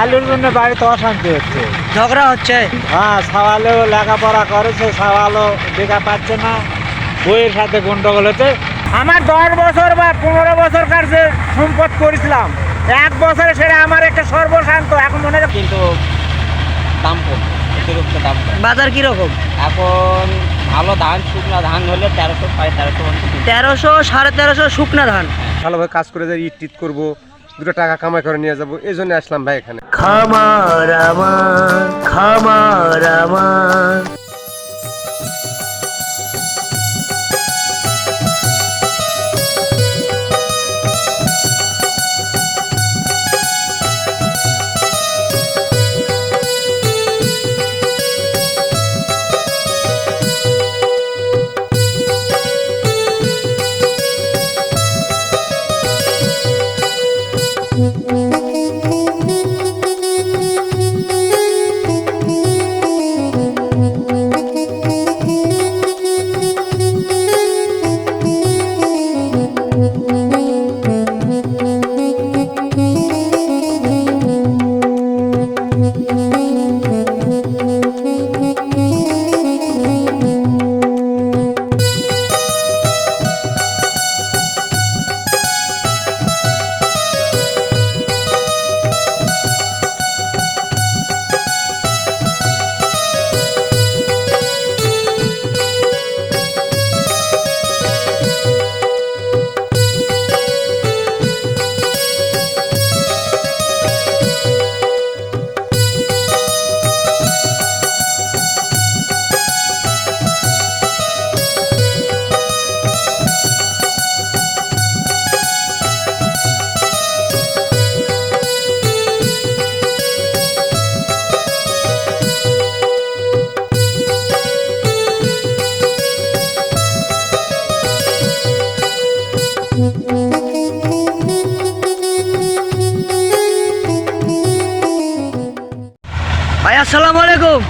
আলুর জন্য বাড়িতে অশান্তি হচ্ছে। ঝগড়া হচ্ছে? হ্যাঁ সাওয়ালেও লেখাপড়া করেছে সাওয়ালও দেখা পাচ্ছে না। বইয়ের সাথে গন্ডগোল হচ্ছে। আমার দশ বছর বা পনেরো বছরকার যে সম্পদ করেছিলাম এক বছরে সেটা আমার একটা সর্বশান্ত এখন মনে হয় কিন্তু দাম কম অতিরিক্ত দাম কম। বাজার কীরকম? এখন ভালো ধান শুকনা ধান হলে তেরোশো সাড়ে তেরোশো। তেরোশো সাড়ে তেরোশো শুকনা ধান। ভালোভাবে কাজ করে যাই ইট টিট করব দুটো টাকা কামাই করে নিয়ে যাব এই জন্য আসলাম ভাই এখানে। খামার আমার খামার আমার।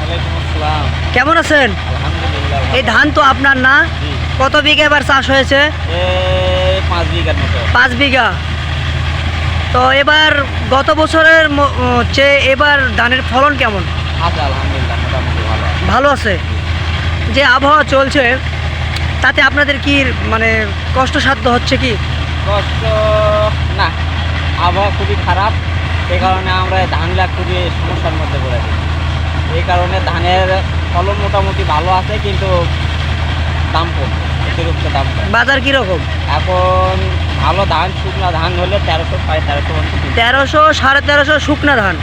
আলাইকুম কেমন আছেন? এই ধান তো আপনার না? কত বিঘা এবার চাষ হয়েছে? পাঁচ বিঘা। তো এবার গত বছরের চেয়ে এবার ধানের ফলন কেমন? মোটামুটি ভালো আছে। যে আবহাওয়া চলছে তাতে আপনাদের কি মানে কষ্টসাধ্য হচ্ছে কি? কষ্ট না। আবহাওয়া খুবই খারাপ। এই কারণে আমরা ধানগুলা খুবই সমস্যার মধ্যে পড়ে এই কারণে ধানের ফলন মোটামুটি ভালো আছে কিন্তু দাম কম অতিরিক্ত দাম কম। বাজার কীরকম? এখন ভালো ধান শুকনা ধান হলে তেরোশো সাড়ে তেরোশো তেরোশো সাড়ে তেরোশো শুকনা ধান।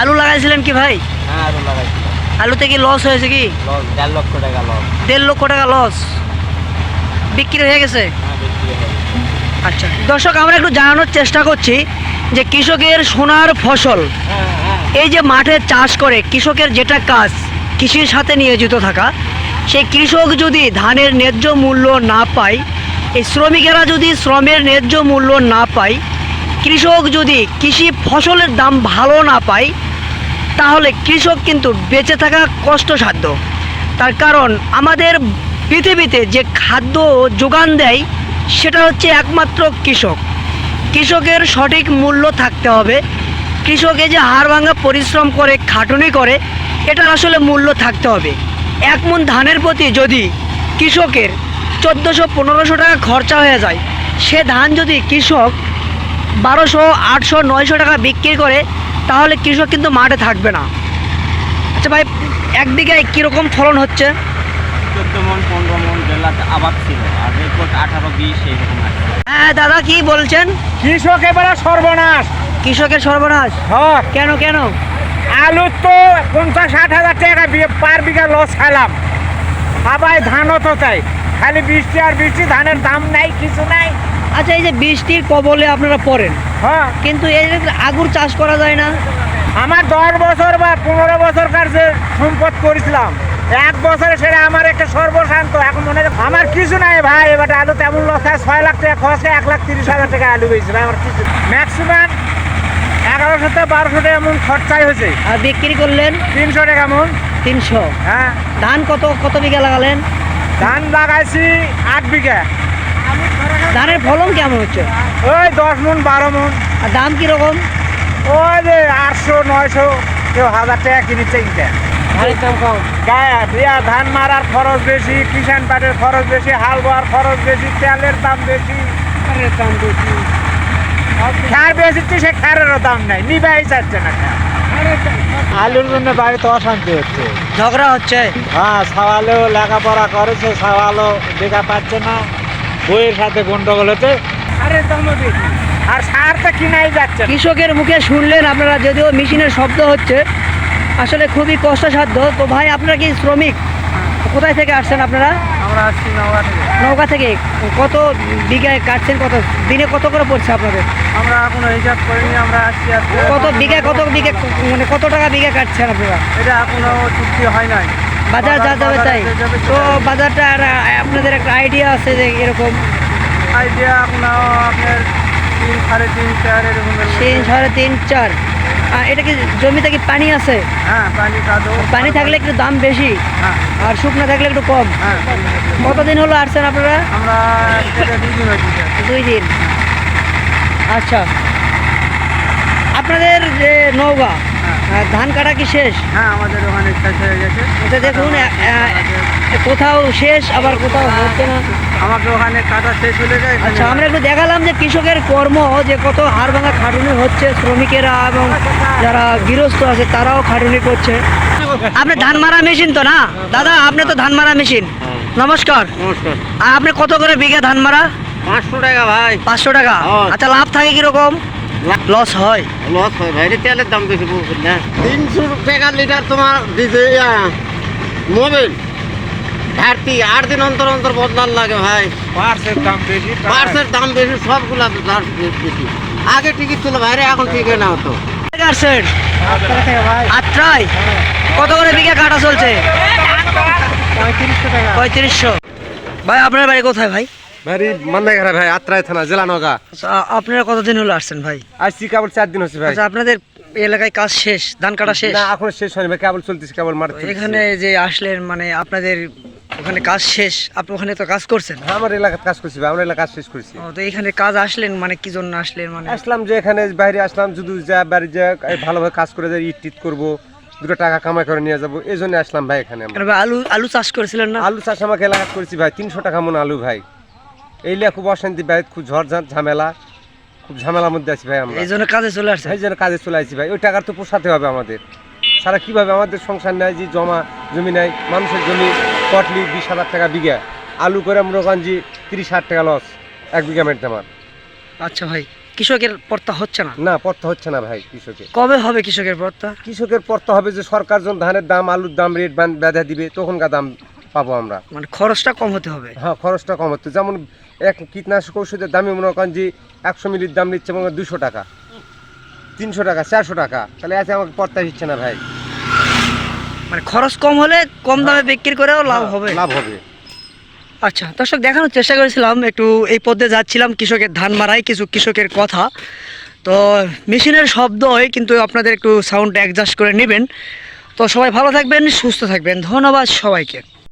আলু লাগাইছিলেন কি ভাই? হ্যাঁ আলু লাগাইছিল আলুতে কি লস হয়েছে কি? লস দেড় লক্ষ টাকা লস দেড় লক্ষ টাকা লস বিক্রি হয়ে গেছে? হ্যাঁ বিক্রি হয়ে গেছে। আচ্ছা দর্শক আমরা একটু জানানোর চেষ্টা করছি যে কৃষকের সোনার ফসল হ্যাঁ হ্যাঁ। এই যে মাঠে চাষ করে কৃষকের যেটা কাজ, কৃষির সাথে নিয়োজিত থাকা সেই কৃষক যদি ধানের ন্যায্য মূল্য না পায়, এই শ্রমিকেরা যদি শ্রমের ন্যায্য মূল্য না পায়, কৃষক যদি কৃষি ফসলের দাম ভালো না পায়, তাহলে কৃষক কিন্তু বেঁচে থাকা কষ্টসাধ্য। তার কারণ আমাদের পৃথিবীতে যে খাদ্য যোগান দেয়, সেটা হচ্ছে একমাত্র কৃষক। কৃষকের সঠিক মূল্য থাকতে হবে কৃষকে যে হাড় ভাঙা পরিশ্রম করে খাটুনি করে এটার আসলে মূল্য থাকতে হবে। এক মন ধানের প্রতি যদি কৃষকের চোদ্দোশো পনেরোশো টাকা খরচা হয়ে যায় সে ধান যদি কৃষক বারোশো আটশো নয়শো টাকা বিক্রি করে তাহলে কৃষক কিন্তু মাঠে থাকবে না। আচ্ছা ভাই এক বিঘায় কীরকম ফলন হচ্ছে? চোদ্দ মন পনেরো মন জেলা আবাদ ছিল আর রেকর্ড আঠারো বিশ এইরকম হ্যাঁ দাদা কি বলছেন? কৃষক এবারে সর্বনাশ। কৃষকের সর্বনাশ? হ্যাঁ। কেন কেন? আলুর তো পঞ্চাশ ষাট হাজার টাকা পার বিঘা লস খাইলাম আবার ধানও তো তাই। খালি বৃষ্টি আর বৃষ্টি ধানের দাম নাই কিছু নাই। আচ্ছা এই যে বৃষ্টির কবলে আপনারা পড়েন। হ্যাঁ। কিন্তু এই যে আগুর চাষ করা যায় না? আমার দশ বছর বা পনেরো বছরকার যে সম্পদ করেছিলাম এক বছরে সেটা আমার একটা সর্বশান্ত। এখন মনে হয় আমার কিছু নাই ভাই এবার আলু তেমন লস হয় ছয় লাখ টাকা খরচ হয় এক লাখ তিরিশ হাজার টাকা আলু ভাই আমার কিছু ম্যাক্সিমাম এগারোশো থেকে বারোশো টাকা এমন খরচাই হয়েছে। আর বিক্রি করলেন? তিনশো টাকা মন তিনশো। হ্যাঁ। ধান কত কত বিঘা লাগালেন? ধান লাগাইছি আট বিঘা। ধানের ফলন কেমন হচ্ছে? ওই দশ মন বারো মন। আর দাম কীরকম? ওই যে আটশো নয়শো কেউ হাজার টাকা গায়ে দিয়া ধান মারার খরচ বেশি কিষান পাটের খরচ বেশি হাল বোয়ার খরচ বেশি তেলের দাম বেশি। দাম বেশি। খার বেশি তো সে খারেরও দাম নাই। নিবাই চাচ্ছে না আলুর জন্য বাড়িতে অশান্তি হচ্ছে। ঝগড়া হচ্ছে। হ্যাঁ সাওয়ালেও লেখাপড়া করেছে সাওয়ালও দেখা পাচ্ছে না। বইয়ের সাথে গন্ডগোল হচ্ছে। দামও বেশি। আর সার তো কিনাই যাচ্ছে কৃষকের মুখে শুনলেন আপনারা যদিও মেশিনের শব্দ হচ্ছে আসলে খুবই কষ্টসাধ্য। তো ভাই আপনারা কি শ্রমিক? কোথায় থেকে আসছেন আপনারা? আমরা আসছি নওয়া থেকে। নৌকা থেকে? কত বিঘায় কাটছেন? কত দিনে কত করে পড়ছে আপনাদের? আমরা এখনও হিসাব করিনি আমরা আসছি কত বিঘা কত বিঘা মানে কত টাকা বিঘা কাটছেন আপনারা? এটা এখনও চুক্তি হয় নাই। বাজার যা যাবে তাই? তো বাজারটা আর আপনাদের একটা আইডিয়া আছে যে এরকম? আইডিয়া এখনও আপনার তিন সাড়ে তিন চার এরকম। তিন সাড়ে তিন চার। এটা কি জমিতে কি পানি আছে? হ্যাঁ পানি থাকলে একটু দাম বেশি হ্যাঁ। আর শুকনো থাকলে একটু কম। হ্যাঁ। কতদিন হলো আসছেন আপনারা? দুই দিন আচ্ছা। আপনাদের যে নৌকা ধান কাটা কি শেষ? হ্যাঁ আমাদের ওখানে শেষ হয়ে গেছে। আচ্ছা দেখুন কোথাও শেষ আবার কোথাও হচ্ছে না? আমাকে ওখানে কাটা শেষ হয়ে যায় আচ্ছা আমরা একটু দেখালাম যে কৃষকের কর্ম যে কত হাড় ভাঙা খাটুনি হচ্ছে শ্রমিকেরা এবং যারা গৃহস্থ আছে তারাও খাটুনি করছে। আপনি ধান মারা মেশিন তো না? দাদা আপনি তো ধান মারা মেশিন। নমস্কার। নমস্কার। আর আপনি কত করে বিঘা ধান মারা? পাঁচশো টাকা ভাই। পাঁচশো টাকা। হ্যাঁ। আচ্ছা লাভ থাকে কীরকম? লস হয়। লস হয় ভাই রে, তেলের দাম বেশি বুঝছেন না? তিনশো টাকা লিটার তোমার দিছে মোবিল। ঘাটতি আট দিন অন্তর অন্তর বদলার লাগে ভাই। পার্সের দাম বেশি পার্সের দাম বেশি সবগুলা বেশি। আগে টিকিট ছিল ভাইরে এখন টিকিট না হতো আটটায় কত করে বিঘা কাটা চলছে? পঁয়ত্রিশশো। ভাই আপনার বাড়ি কোথায় ভাই? ভাই মান্দাঘাটা ভাই আত্রাই থানা জেলা নগা। আচ্ছা, আপনারা কতদিন হলো আসছেন ভাই? আসছি কেবল চার দিন হচ্ছে ভাই। আচ্ছা আপনাদের এলাকায় কাজ শেষ ধান কাটা শেষ? না এখনও শেষ হয়নি ভাই কেবল চলতেছে কেবল মাঠ এখানে যে আসলেন মানে আপনাদের ওখানে কাজ শেষ আপনি ওখানে তো কাজ করছেন? হ্যাঁ, আমার এলাকার কাজ করছি ভাই আমার এলাকা শেষ করছি। তো এখানে কাজ আসলেন মানে কি জন্য আসলেন মানে? আসলাম যে এখানে বাইরে আসলাম যদি যা বাড়ি যা ভালোভাবে কাজ করে যাই ইট টিট করব দুটো টাকা কামাই করে নিয়ে যাব এই জন্য আসলাম ভাই এখানে আলু আলু চাষ করেছিলেন না? আলু চাষ আমাকে এলাকা করেছি ভাই তিনশো টাকা মন আলু ভাই। এই খুব অশান্তি ভাই খুব ঝড় ঝামেলা খুব ঝামেলার মধ্যে আছি ভাই আমরা। এই জন্য কাজে চলে আসছেন? এই জন্য কাজে চলে আসছি ভাই। ওই টাকার তো পোষাতে হবে আমাদের। সারা কীভাবে আমাদের সংসার নেয় যে জমা জমি নেয়? মানুষের জমি পটলি বিশ হাজার টাকা বিঘা। আলু করে মোরগঞ্জি তিরিশ হাজার টাকা লস এক বিঘা মেটতে আমার আচ্ছা ভাই কৃষকের পর্তা হচ্ছে না? না পড়তে হচ্ছে না ভাই কৃষকের। কবে হবে কৃষকের পর্তা? কৃষকের পড়তে হবে যে সরকার যখন ধানের দাম আলুর দাম রেট বেঁধে দিবে তখনকার দাম পাবো আমরা। মানে খরচটা কম হতে হবে। হ্যাঁ খরচটা কম হতে যেমন এক কীটনাশক ওষুধের দামে মনে করেন যে একশো মিলির দাম নিচ্ছে মনে হয় দুশো টাকা। তিনশো টাকা চারশো টাকা। তাহলে আছে আমাকে পড়তে দিচ্ছে না ভাই। মানে খরচ কম হলে কম দামে বিক্রি করেও লাভ হবে। লাভ হবে। আচ্ছা দর্শক দেখানোর চেষ্টা করেছিলাম একটু এই পথে যাচ্ছিলাম কৃষকের ধান মারাই কিছু কৃষকের কথা। তো মেশিনের শব্দ হয় কিন্তু আপনাদের একটু সাউন্ড অ্যাডজাস্ট করে নেবেন। তো সবাই ভালো থাকবেন সুস্থ থাকবেন। ধন্যবাদ সবাইকে।